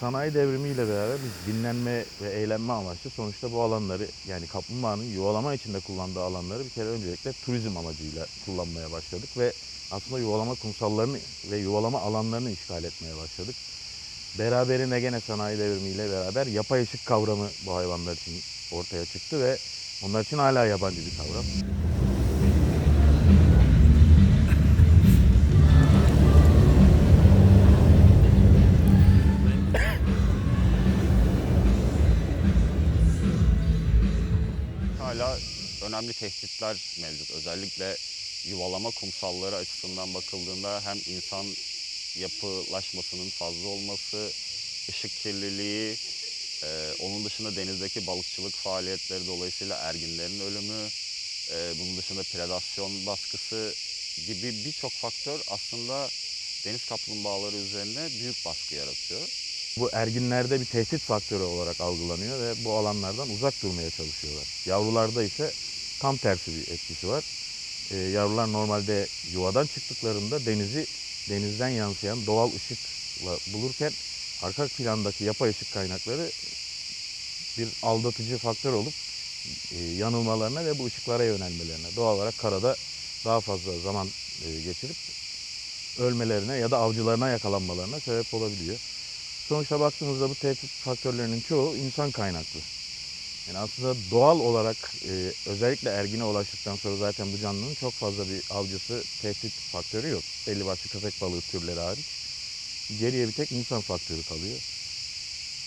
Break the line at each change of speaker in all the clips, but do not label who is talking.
sanayi devrimiyle beraber biz dinlenme ve eğlenme amaçlı sonuçta bu alanları yani kaplumbağanın yuvalama içinde kullandığı alanları bir kere öncelikle turizm amacıyla kullanmaya başladık ve aslında yuvalama kumsallarını ve yuvalama alanlarını işgal etmeye başladık. Beraberinde gene sanayi devrimiyle beraber yapay ışık kavramı bu hayvanlar için ortaya çıktı ve onlar için hala yabancı bir kavram.
Hala önemli tehditler mevcut. Özellikle yuvalama kumsalları açısından bakıldığında hem insan yapılaşmasının fazla olması, ışık kirliliği, e, onun dışında denizdeki balıkçılık faaliyetleri dolayısıyla erginlerin ölümü, e, bunun dışında predasyon baskısı gibi birçok faktör aslında deniz kaplumbağaları üzerine büyük baskı yaratıyor.
Bu erginlerde bir tehdit faktörü olarak algılanıyor ve bu alanlardan uzak durmaya çalışıyorlar. Yavrularda ise tam tersi bir etkisi var. Ee, yavrular normalde yuvadan çıktıklarında denizi denizden yansıyan doğal ışıkla bulurken arka plandaki yapay ışık kaynakları bir aldatıcı faktör olup e, yanılmalarına ve bu ışıklara yönelmelerine doğal olarak karada daha fazla zaman e, geçirip ölmelerine ya da avcılarına yakalanmalarına sebep olabiliyor. Sonuçta baktığımızda bu tehdit faktörlerinin çoğu insan kaynaklı. Yani aslında doğal olarak e, özellikle ergine ulaştıktan sonra zaten bu canlının çok fazla bir avcısı tehdit faktörü yok. Belli başlı köpek balığı türleri hariç. Geriye bir tek insan faktörü kalıyor.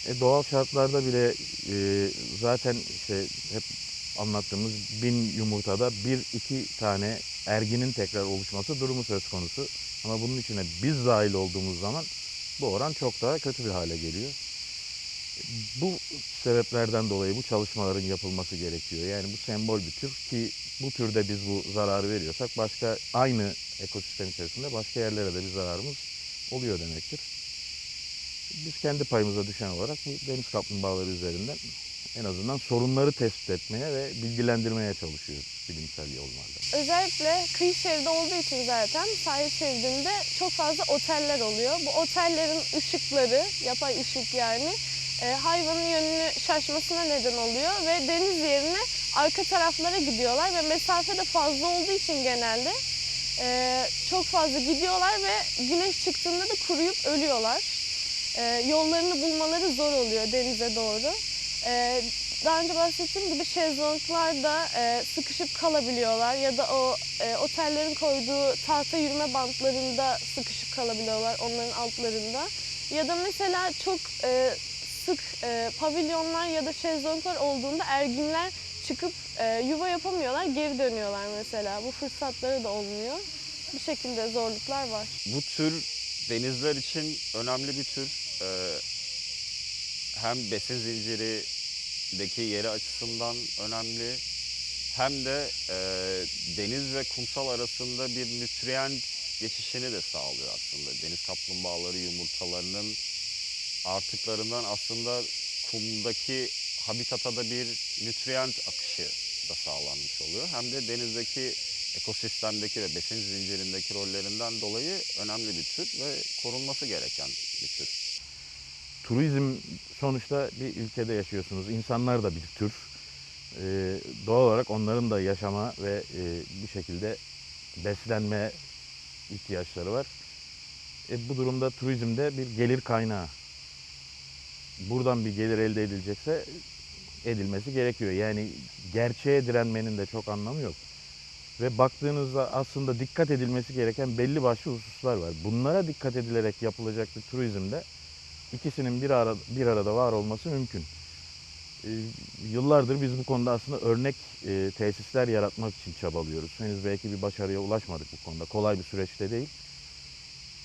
E, doğal şartlarda bile e, zaten işte hep anlattığımız bin yumurtada bir iki tane erginin tekrar oluşması durumu söz konusu. Ama bunun içine biz dahil olduğumuz zaman bu oran çok daha kötü bir hale geliyor. Bu sebeplerden dolayı bu çalışmaların yapılması gerekiyor. Yani bu sembol bir tür ki bu türde biz bu zararı veriyorsak başka aynı ekosistem içerisinde başka yerlere de bir zararımız oluyor demektir. Biz kendi payımıza düşen olarak bu deniz kaplumbağaları üzerinden en azından sorunları tespit etmeye ve bilgilendirmeye çalışıyoruz bilimsel yollarla.
Özellikle kıyı şeridi olduğu için zaten sahil şeridinde çok fazla oteller oluyor. Bu otellerin ışıkları, yapay ışık yani e, hayvanın yönünü şaşmasına neden oluyor ve deniz yerine arka taraflara gidiyorlar ve mesafe de fazla olduğu için genelde e, çok fazla gidiyorlar ve güneş çıktığında da kuruyup ölüyorlar. E, yollarını bulmaları zor oluyor denize doğru. E, daha önce bahsettiğim gibi şezlonglar da e, sıkışıp kalabiliyorlar ya da o e, otellerin koyduğu tahta yürüme bantlarında sıkışıp kalabiliyorlar onların altlarında. Ya da mesela çok e, sık e, pavilyonlar ya da şezlonglar olduğunda erginler çıkıp e, yuva yapamıyorlar, geri dönüyorlar mesela. Bu fırsatları da olmuyor. Bu şekilde zorluklar var.
Bu tür denizler için önemli bir tür. Ee, hem besin zincirindeki yeri açısından önemli hem de e, deniz ve kumsal arasında bir nütrient geçişini de sağlıyor aslında. Deniz kaplumbağaları yumurtalarının artıklarından aslında kumdaki habitata da bir nütrient akışı da sağlanmış oluyor. Hem de denizdeki ekosistemdeki ve besin zincirindeki rollerinden dolayı önemli bir tür ve korunması gereken bir tür.
Turizm sonuçta bir ülkede yaşıyorsunuz. İnsanlar da bir tür. Ee, doğal olarak onların da yaşama ve e, bir şekilde beslenme ihtiyaçları var. E, bu durumda turizmde bir gelir kaynağı. Buradan bir gelir elde edilecekse edilmesi gerekiyor. Yani gerçeğe direnmenin de çok anlamı yok. Ve baktığınızda aslında dikkat edilmesi gereken belli başlı hususlar var. Bunlara dikkat edilerek yapılacak bir turizmde ikisinin bir, ara, bir arada var olması mümkün. Ee, yıllardır biz bu konuda aslında örnek e, tesisler yaratmak için çabalıyoruz. Henüz belki bir başarıya ulaşmadık bu konuda. Kolay bir süreçte değil.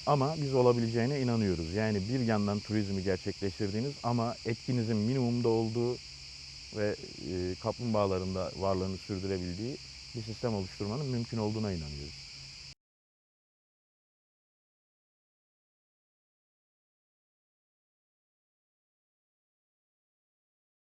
Ama biz olabileceğine inanıyoruz. Yani bir yandan turizmi gerçekleştirdiğiniz ama etkinizin minimumda olduğu ve e, kaplumbağaların da varlığını sürdürebildiği bir sistem oluşturmanın mümkün olduğuna inanıyoruz.